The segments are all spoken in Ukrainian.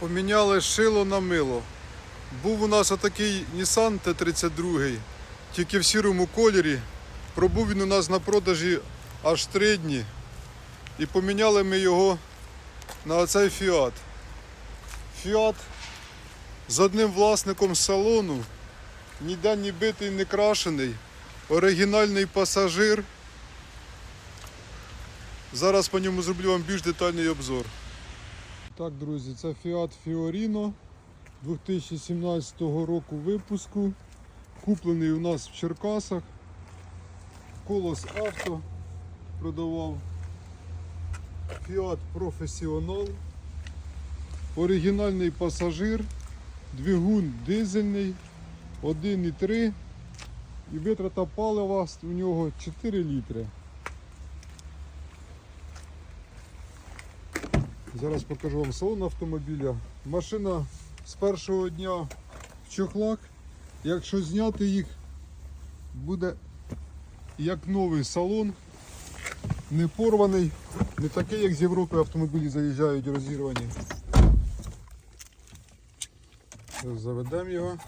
Поміняли шило на мило. Був у нас отакий Nissan Т-32, тільки в сірому кольорі. Пробув він у нас на продажі аж три дні. І поміняли ми його на оцей Fiat. Fiat з одним власником салону, ніде ні битий, не крашений, оригінальний пасажир. Зараз по ньому зроблю вам більш детальний обзор. Так, друзі, це Fiat Fiorino 2017 року випуску. Куплений у нас в Черкасах. Колос Авто продавав. Fiat Professional. Оригінальний пасажир, двигун дизельний, 1,3 і витрата палива у нього 4 літри. Зараз покажу вам салон автомобіля. Машина з першого дня в чохлах. Якщо зняти їх, буде як новий салон, не порваний, не такий, як з Європи автомобілі заїжджають розірвані. Заведемо його.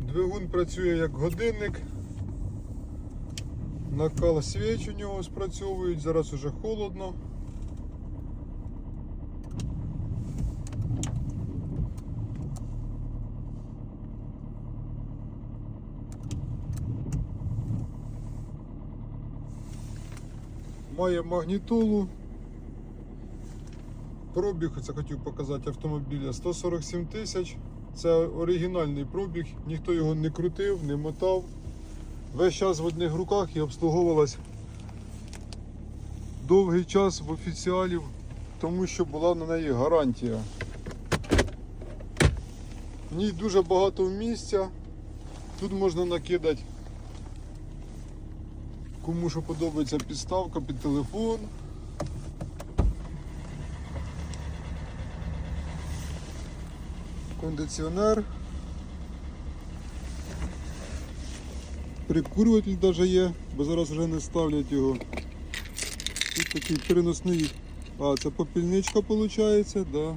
Двигун працює як годинник. Накал свіч у нього спрацьовують, зараз уже холодно. Має магнітолу. Пробіг, це хотів показати автомобіля 147 тисяч. Це оригінальний пробіг, ніхто його не крутив, не мотав. Весь час в одних руках і обслуговувалась довгий час в офіціалів, тому що була на неї гарантія. В ній дуже багато місця. Тут можна накидати кому що подобається підставка під телефон. Кондиціонер. Прикурюватель навіть є, бо зараз вже не ставлять його. Тут такий переносний. А, це попільничка виходить, да.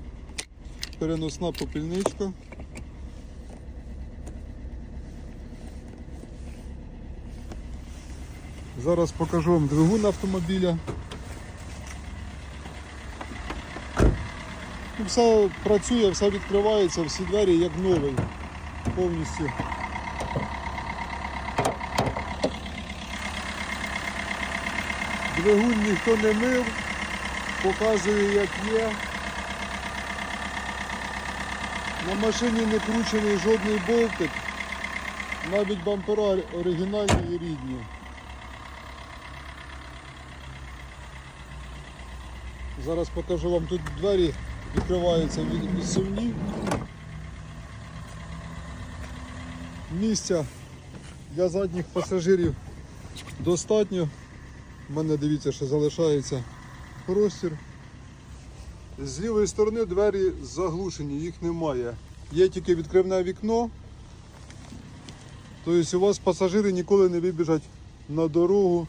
Переносна попільничка. Зараз покажу вам двигун автомобіля. Ну, Все працює, все відкривається, всі двері як новий повністю. Двигун ніхто не мив, показує як є. На машині не кручений жодний болтик, навіть бампера оригінальні і рідні. Зараз покажу вам тут двері відкриваються від відсувні. Місця для задніх пасажирів достатньо. У мене дивіться, що залишається простір. З лівої сторони двері заглушені, їх немає. Є тільки відкривне вікно. Тобто у вас пасажири ніколи не вибіжать на дорогу,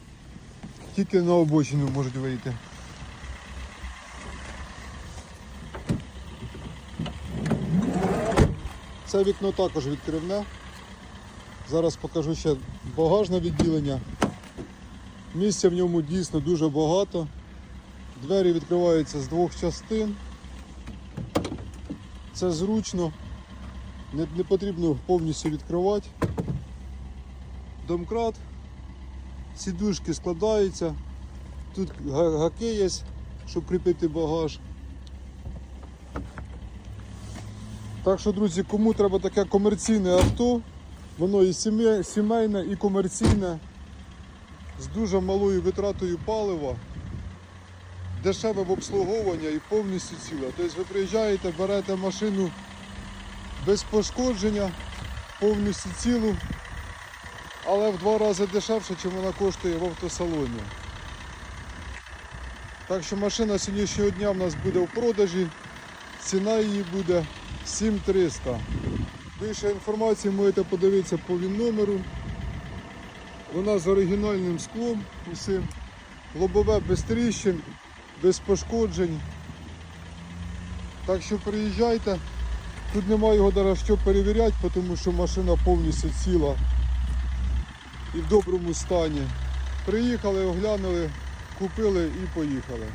тільки на обочину можуть вийти. Це вікно також відкривне. Зараз покажу ще багажне відділення. Місця в ньому дійсно дуже багато. Двері відкриваються з двох частин. Це зручно, не, не потрібно повністю відкривати. Домкрат, сідушки складаються, тут гаки є, щоб кріпити багаж. Так що, друзі, кому треба таке комерційне авто, воно і сімейне, і комерційне, з дуже малою витратою палива, дешеве в обслуговування і повністю ціле. Тобто ви приїжджаєте, берете машину без пошкодження, повністю цілу, але в два рази дешевше, ніж вона коштує в автосалоні. Так що машина сьогоднішнього дня в нас буде в продажі. Ціна її буде 7300. Більше інформації можете подивитися по він номеру. Вона з оригінальним склом усім. лобове без тріщин, без пошкоджень. Так що приїжджайте. Тут немає його зараз що перевіряти, тому що машина повністю ціла і в доброму стані. Приїхали, оглянули, купили і поїхали.